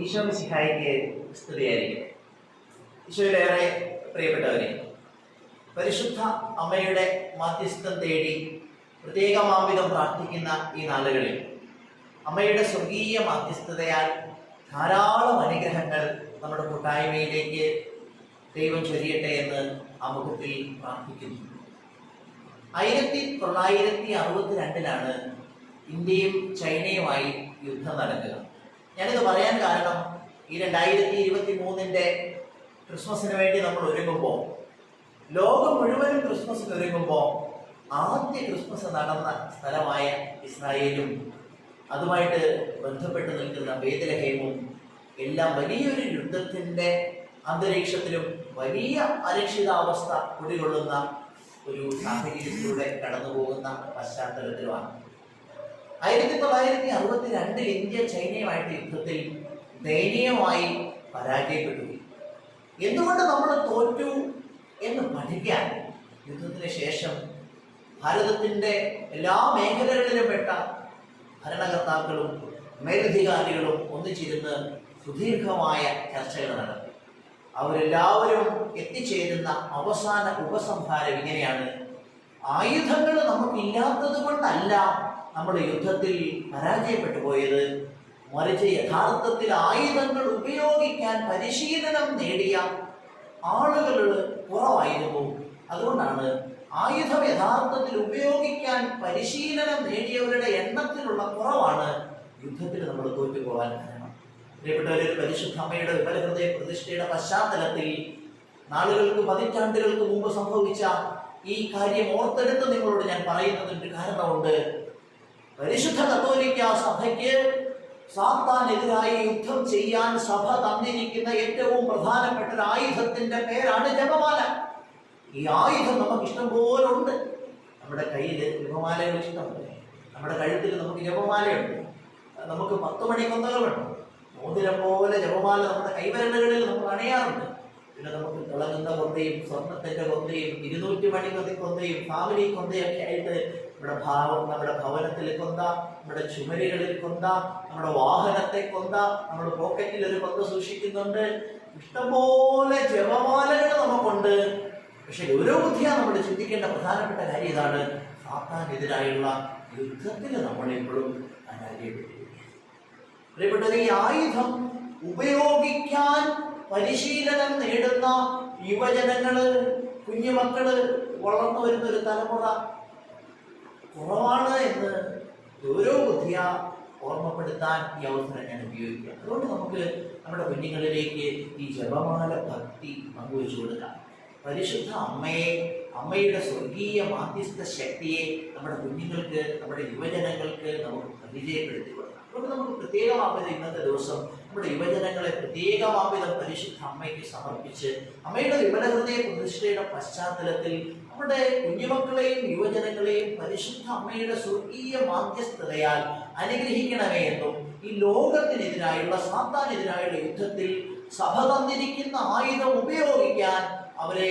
ഈശോ മിശിഹായിക്ക് സ്തുതിയായിരിക്കും ഈശോയിലേറെ പ്രിയപ്പെട്ടവരെ പരിശുദ്ധ അമ്മയുടെ മാധ്യസ്ഥം തേടി പ്രത്യേകമാവിധം പ്രാർത്ഥിക്കുന്ന ഈ നാളുകളിൽ അമ്മയുടെ സ്വർഗീയ മാധ്യസ്ഥതയാൽ ധാരാളം അനുഗ്രഹങ്ങൾ നമ്മുടെ കൂട്ടായ്മയിലേക്ക് ദൈവം ചൊരിയട്ടെ എന്ന് ആമുഖത്തിൽ പ്രാർത്ഥിക്കുന്നു. ആയിരത്തി തൊള്ളായിരത്തി അറുപത്തി രണ്ടിലാണ് ഇന്ത്യയും ചൈനയുമായി യുദ്ധം നടക്കുക. ഞാനിത് പറയാൻ കാരണം ഈ രണ്ടായിരത്തി ഇരുപത്തി മൂന്നിന്റെ ക്രിസ്മസിന് വേണ്ടി നമ്മൾ ഒരുങ്ങുമ്പോൾ ലോകം മുഴുവനും ക്രിസ്മസിന് ഒരുങ്ങുമ്പോൾ ആദ്യ ക്രിസ്മസ് നടന്ന സ്ഥലമായ ഇസ്രായേലും അതുമായിട്ട് ബന്ധപ്പെട്ട് നിൽക്കുന്ന വേദലഹേമും എല്ലാം വലിയൊരു യുദ്ധത്തിന്റെ അന്തരീക്ഷത്തിലും വലിയ അരക്ഷിതാവസ്ഥ കുടികൊള്ളുന്ന ഒരു സാഹചര്യത്തിലൂടെ കടന്നു പോകുന്ന പശ്ചാത്തലത്തിലുമാണ്. ആയിരത്തി തൊള്ളായിരത്തി അറുപത്തി രണ്ടിൽ ഇന്ത്യ ചൈനയുമായിട്ട് യുദ്ധത്തിൽ ദയനീയമായി പരാജയപ്പെട്ടു. എന്തുകൊണ്ട് നമ്മൾ തോറ്റു എന്ന് പഠിക്കാൻ യുദ്ധത്തിന് ശേഷം ഭാരതത്തിന്റെ എല്ലാ മേഖലകളിലും പെട്ട ഭരണകർത്താക്കളും മേലധികാരികളും ഒന്നിച്ചിരുന്ന് സുദീർഘമായ ചർച്ചകൾ നടത്തി. അവരെല്ലാവരും എത്തിച്ചേരുന്ന അവസാന ഉപസംഹാരം ഇങ്ങനെയാണ്. ആയുധങ്ങൾ നമുക്കില്ലാത്തത് കൊണ്ടല്ല നമ്മൾ യുദ്ധത്തിൽ പരാജയപ്പെട്ടു പോയത്. മറിച്ച് യഥാർത്ഥത്തിൽ ആയുധങ്ങൾ ഉപയോഗിക്കാൻ പരിശീലനം നേടിയ ആളുകൾ കുറവായിരുന്നു. അതുകൊണ്ടാണ് ആയുധം യഥാർത്ഥത്തിൽ ഉപയോഗിക്കാൻ പരിശീലനം നേടിയവരുടെ എണ്ണത്തിലുള്ള കുറവാണ് യുദ്ധത്തിൽ നമ്മൾ തോറ്റുപോകാൻ കാരണം. ഒരു പരിശുദ്ധ അമ്മയുടെ വിമല ഹൃദയ പ്രതിഷ്ഠയുടെ പശ്ചാത്തലത്തിൽ നാളുകൾക്ക് പതിറ്റാണ്ടുകൾക്ക് മുമ്പ് സംഭവിച്ച ഈ കാര്യം ഓർത്തെടുത്ത് നിങ്ങളോട് ഞാൻ പറയുന്നതിന് കാരണമുണ്ട്. പരിശുദ്ധ കത്തോലിക്ക സഭയ്ക്ക് സാത്താനെതിരായി യുദ്ധം ചെയ്യാൻ സഭ തന്നിരിക്കുന്ന ഏറ്റവും പ്രധാനപ്പെട്ട ഒരു ആയുധത്തിന്റെ പേരാണ് ജപമാല. ഈ ആയുധം നമുക്ക് ഇഷ്ടം പോലെ ഉണ്ട് നമ്മുടെ കയ്യിൽ ജപമാലകൾ ഇഷ്ടമല്ലേ? നമ്മുടെ കഴുത്തിൽ നമുക്ക് ജപമാലയുണ്ട്. നമുക്ക് പത്ത് മണി കൊന്തകളുണ്ട്. മോതിരം പോലെ ജപമാല നമ്മുടെ കൈവരണകളിൽ നമ്മൾ അണയാറുണ്ട്. പിന്നെ നമുക്ക് തിളങ്ങുന്ന കൊന്തയും സ്വർണത്തിന്റെ കൊന്തയും ഇരുന്നൂറ്റി മണി കൊതി കൊന്തയും ഫാമിലി കൊന്തയൊക്കെ ആയിട്ട് നമ്മുടെ ഭാവം നമ്മുടെ ഭവനത്തിൽ കൊന്ത നമ്മുടെ ചുമരുകളിൽ കൊന്ത നമ്മുടെ വാഹനത്തെ കൊന്ത നമ്മുടെ പോക്കറ്റിൽ ഒരു കൊന്ത സൂക്ഷിക്കുന്നുണ്ട്. ഇഷ്ടംപോലെ ജപമാലകൾ നമുക്കുണ്ട്. പക്ഷെ ഗൗരവബുദ്ധിയാണ് നമ്മൾ ചിന്തിക്കേണ്ട പ്രധാനപ്പെട്ട കാര്യം ഇതാണ്. സാത്താനെതിരായുള്ള യുദ്ധത്തിൽ നമ്മളെപ്പോഴും എപ്പോഴും പരാജയപ്പെട്ടിരിക്കുകയാണ് പ്രിയപ്പെട്ടത് ഈ ആയുധം ഉപയോഗിക്കാൻ പരിശീലനം നേടുന്ന യുവജനങ്ങൾ കുഞ്ഞുമക്കൾ വളർന്നു വരുന്ന ഒരു തലമുറ കുറവാണ് എന്ന് ഗൗരവബുദ്ധിയ ഓർമ്മപ്പെടുത്താൻ ഈ അവസരം ഞാൻ ഉപയോഗിക്കുക. അതുകൊണ്ട് നമുക്ക് നമ്മുടെ കുഞ്ഞുങ്ങളിലേക്ക് ഈ ജപമാല ഭക്തി പങ്കുവെച്ചു കൊടുക്കാം. പരിശുദ്ധ അമ്മയെ അമ്മയുടെ സ്വർഗീയ മാധ്യസ്ഥ ശക്തിയെ നമ്മുടെ കുഞ്ഞുങ്ങൾക്ക് നമ്മുടെ യുവജനങ്ങൾക്ക് നമുക്ക് പരിചയപ്പെടുത്തി കൊടുക്കാം. അതുകൊണ്ട് നമുക്ക് പ്രത്യേകമാകുന്ന ഇന്നത്തെ ദിവസം നമ്മുടെ യുവജനങ്ങളെ പ്രത്യേകമാവിധം പരിശുദ്ധ അമ്മയ്ക്ക് സമർപ്പിച്ച് അമ്മയുടെ വിമലഹൃദയ പ്രതിഷ്ഠയുടെ പശ്ചാത്തലത്തിൽ നമ്മുടെ കുഞ്ഞുമക്കളെയും യുവജനങ്ങളെയും പരിശുദ്ധ അമ്മയുടെ സ്വർഗീയ മാധ്യസ്ഥതയാൽ അനുഗ്രഹിക്കണമേ എന്നും ഈ ലോകത്തിനെതിരായുള്ള സാത്താനെതിരായുള്ള യുദ്ധത്തിൽ സഭ തന്നിരിക്കുന്ന ആയുധം ഉപയോഗിക്കാൻ അവരെ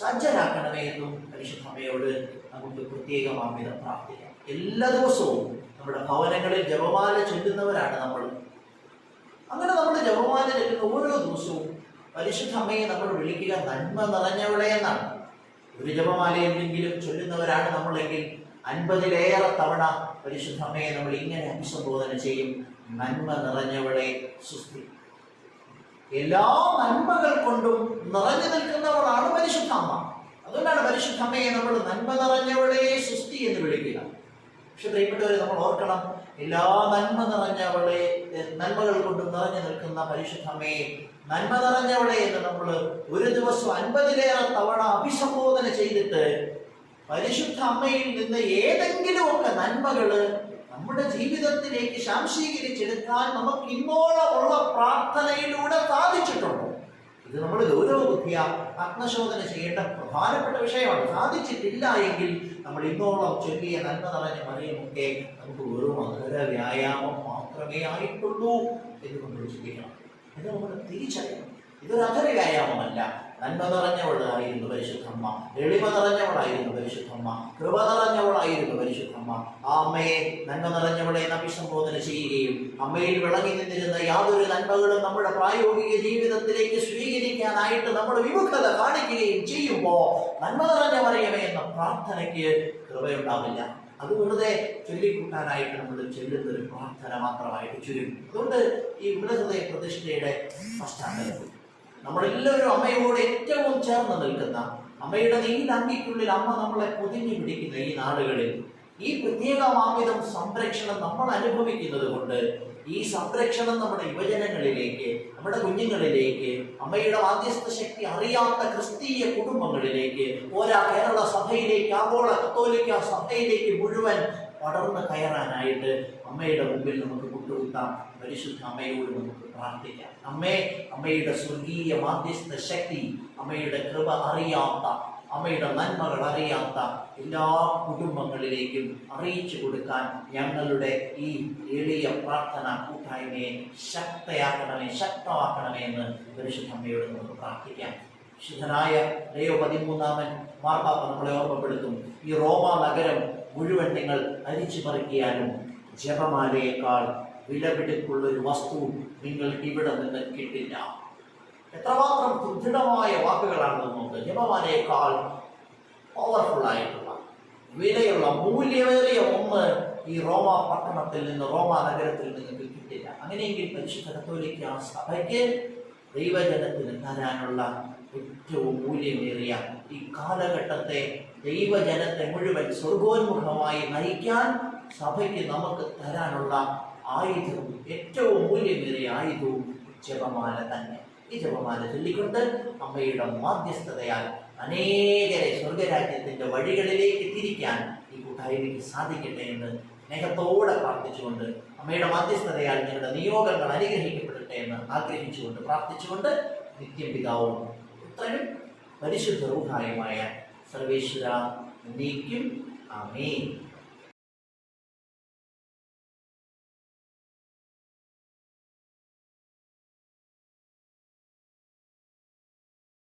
സജ്ജരാക്കണമേ എന്നും പരിശുദ്ധ അമ്മയോട് നമുക്ക് പ്രത്യേകമാവിധം പ്രാർത്ഥിക്കാം. എല്ലാ ദിവസവും നമ്മുടെ ഭവനങ്ങളിൽ ജപമാല ചൊല്ലുന്നവരാണ് നമ്മൾ. അങ്ങനെ നമ്മൾ ജപമാല ചൊല്ലുന്ന ഓരോ ദിവസവും പരിശുദ്ധ അമ്മയെ നമ്മൾ വിളിക്കുക നന്മ നിറഞ്ഞവളെ എന്നാണ്. ഒരു ജപമാലയെങ്കിലും ചൊല്ലുന്നവരാണ് നമ്മളെങ്കിൽ അൻപതിലേറെ തവണ പരിശുദ്ധ അമ്മയെ നമ്മൾ ഇങ്ങനെ അഭിസംബോധന ചെയ്യും നന്മ നിറഞ്ഞവളെ സുസ്ഥി എല്ലാ നന്മകൾ കൊണ്ടും നിറഞ്ഞു നിൽക്കുന്നവളാണ് പരിശുദ്ധ അമ്മ അതുകൊണ്ടാണ് പരിശുദ്ധ അമ്മയെ നമ്മൾ നന്മ നിറഞ്ഞവളെ സുസ്ഥി എന്ന് വിളിക്കുക. പക്ഷെ പ്രിയപ്പെട്ടവരെ നമ്മൾ ഓർക്കണം എല്ലാ നന്മ നിറഞ്ഞവളെ നന്മകൾ കൊണ്ട് നിറഞ്ഞു നിൽക്കുന്ന പരിശുദ്ധമേ നന്മ നിറഞ്ഞവളെ എന്ന് നമ്മൾ ഒരു ദിവസം അൻപതിലേറെ തവണ അഭിസംബോധന ചെയ്തിട്ട് പരിശുദ്ധ അമ്മയിൽ നിന്ന് ഏതെങ്കിലുമൊക്കെ നന്മകൾ നമ്മുടെ ജീവിതത്തിലേക്ക് ശാംശീകരിച്ചെടുക്കാൻ നമുക്ക് ഇന്നോളമുള്ള പ്രാർത്ഥനയിലൂടെ ഇത് നമ്മൾ ഗൗരവബുദ്ധിയ ആത്മശോധന ചെയ്യേണ്ട പ്രധാനപ്പെട്ട വിഷയമാണ്. സാധിച്ചിട്ടില്ല എങ്കിൽ നമ്മൾ ഇന്നോളം ചൊല്ലിയ നന്മ നിറഞ്ഞ മറിയുമൊക്കെ നമുക്ക് വെറും അധര വ്യായാമം മാത്രമേ ആയിട്ടുള്ളൂ എന്ന് നമ്മൾ ചിന്തിക്കണം. ഇത് നമ്മൾ തിരിച്ചറിയണം ഇതൊരു അധര വ്യായാമമല്ല. നന്മ നിറഞ്ഞവളായിരുന്നു പരിശുദ്ധമ്മ. എളിമ നിറഞ്ഞവളായിരുന്നു പരിശുദ്ധമ്മ. കൃപ നിറഞ്ഞവളായിരുന്നു പരിശുദ്ധമ്മ. ആ അമ്മയെ നന്മ നിറഞ്ഞവളെ അഭിസംബോധന ചെയ്യുകയും അമ്മയിൽ വിളങ്ങി നിന്നിരുന്ന യാതൊരു നന്മകളും നമ്മുടെ പ്രായോഗിക ജീവിതത്തിലേക്ക് സ്വീകരിക്കാനായിട്ട് നമ്മൾ വിമുഖത കാണിക്കുകയും ചെയ്യുമ്പോൾ നന്മ നിറഞ്ഞ എന്ന പ്രാർത്ഥനയ്ക്ക് കൃപയുണ്ടാവില്ല. അത് വെറുതെ ചൊല്ലിക്കൂട്ടാനായിട്ട് നമ്മൾ ചെല്ലുന്ന ഒരു പ്രാർത്ഥന മാത്രമായിട്ട് ചുരുങ്ങും. അതുകൊണ്ട് ഈ വിമലഹൃദയ പ്രതിഷ്ഠയുടെ പശ്ചാത്തലത്തിൽ നമ്മളെല്ലാവരും അമ്മയോട് ഏറ്റവും ചേർന്ന് നിൽക്കുന്ന അമ്മയുടെ നീലങ്കിക്കുള്ളിൽ അമ്മ നമ്മളെ പൊതിഞ്ഞു പിടിക്കുന്ന ഈ നാടുകളിൽ ഈ പ്രത്യേകമാവിധം സംരക്ഷണം നമ്മൾ അനുഭവിക്കുന്നത് കൊണ്ട് ഈ സംരക്ഷണം നമ്മുടെ യുവജനങ്ങളിലേക്ക് നമ്മുടെ കുഞ്ഞുങ്ങളിലേക്ക് അമ്മയുടെ മാധ്യസ്ഥ ശക്തി അറിയാത്ത ക്രിസ്തീയ കുടുംബങ്ങളിലേക്ക് ഓരോ കേരള സഭയിലേക്ക് ആഗോള കത്തോലിക്ക സഭയിലേക്ക് മുഴുവൻ പടർന്ന് കയറാനായിട്ട് അമ്മയുടെ മുമ്പിൽ നമുക്ക് കൂട്ടുകുത്താം പരിശുദ്ധ അമ്മയോട് നമുക്ക് പ്രാർത്ഥിക്കാം. അമ്മേ അമ്മയുടെ സ്വർഗീയ മാധ്യസ്ഥ ശക്തി അമ്മയുടെ കൃപ അറിയാത്ത അമ്മയുടെ നന്മകൾ അറിയാത്ത എല്ലാ കുടുംബങ്ങളിലേക്കും അറിയിച്ചു കൊടുക്കാൻ ഞങ്ങളുടെ ഈ എളിയ പ്രാർത്ഥന കൂട്ടായ്മയെ ശക്തയാക്കണമേ ശക്തമാക്കണമേ എന്ന് പരിശുദ്ധ അമ്മയോട് നമുക്ക് പ്രാർത്ഥിക്കാം. വിശുദ്ധനായ ലയോ പതിമൂന്നാമൻ മാർപ്പാപ്പ നമ്മളെ ഓർമ്മപ്പെടുത്തും. ഈ റോമ നഗരം മുഴുവൻ നിങ്ങൾ അരിച്ചു പറിക്കാനും ജപമാലയേക്കാൾ വിലപിടിപ്പുള്ള ഒരു വസ്തു നിങ്ങൾക്ക് ഇവിടെ നിന്ന് കിട്ടില്ല. എത്രമാത്രം ദൃഢമായ വാക്കുകളാണ് നമുക്ക് ജപമാലയേക്കാൾ പവർഫുൾ ആയിട്ടുള്ള. വിലയുള്ള മൂല്യമേറിയ ഒന്ന് ഈ റോമ പട്ടണത്തിൽ നിന്ന് റോമ നഗരത്തിൽ നിങ്ങൾക്ക് കിട്ടില്ല. അങ്ങനെയെങ്കിൽ പരിശുദ്ധ കത്തോലിക്ക സഭയ്ക്ക് ദൈവജനത്തിന് തരാനുള്ള ഏറ്റവും മൂല്യമേറിയ ഈ കാലഘട്ടത്തെ ദൈവജനത്തെ മുഴുവൻ സ്വർഗോന്മുഖമായി നയിക്കാൻ സഭയ്ക്ക് നമുക്ക് തരാനുള്ള ആയുധവും ഏറ്റവും മൂല്യമേറിയ ആയുധവും ജപമാല തന്നെ. ഈ ജപമാല ചൊല്ലിക്കൊണ്ട് അമ്മയുടെ മാധ്യസ്ഥതയാൽ അനേകരെ സ്വർഗരാജ്യത്തിന്റെ വഴികളിലേക്ക് തിരിക്കാൻ ഈ കൂട്ടായ്മയ്ക്ക് സാധിക്കട്ടെ എന്ന് സ്നേഹത്തോടെ പ്രാർത്ഥിച്ചുകൊണ്ട് അമ്മയുടെ മാധ്യസ്ഥതയാൽ ഞങ്ങളുടെ നിയോഗങ്ങൾ അനുഗ്രഹിക്കപ്പെടട്ടെ എന്ന് ആഗ്രഹിച്ചുകൊണ്ട് പ്രാർത്ഥിച്ചുകൊണ്ട് നിത്യം പിതാവും പുത്രനും പരിശുദ്ധ റൂഹായുമായ सर्वेश्वरा नेक्यम आमीन।